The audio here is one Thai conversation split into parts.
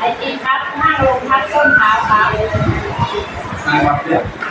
ไอติมครับนั่งลงพับส้นเท้าครับ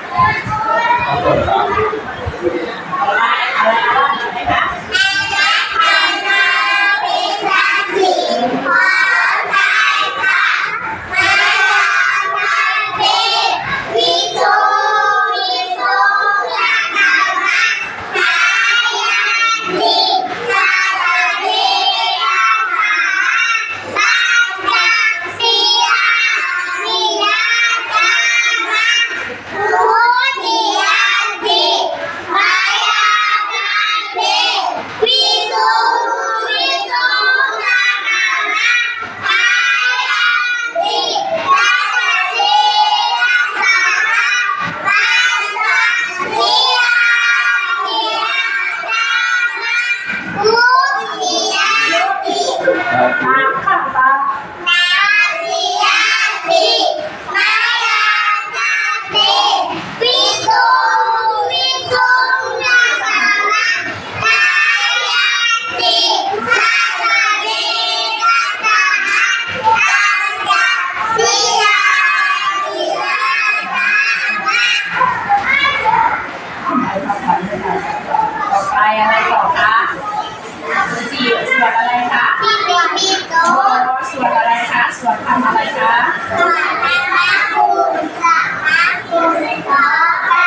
Ná 八 คะสวัสดีค่ะคุณสวัสดีค่ะ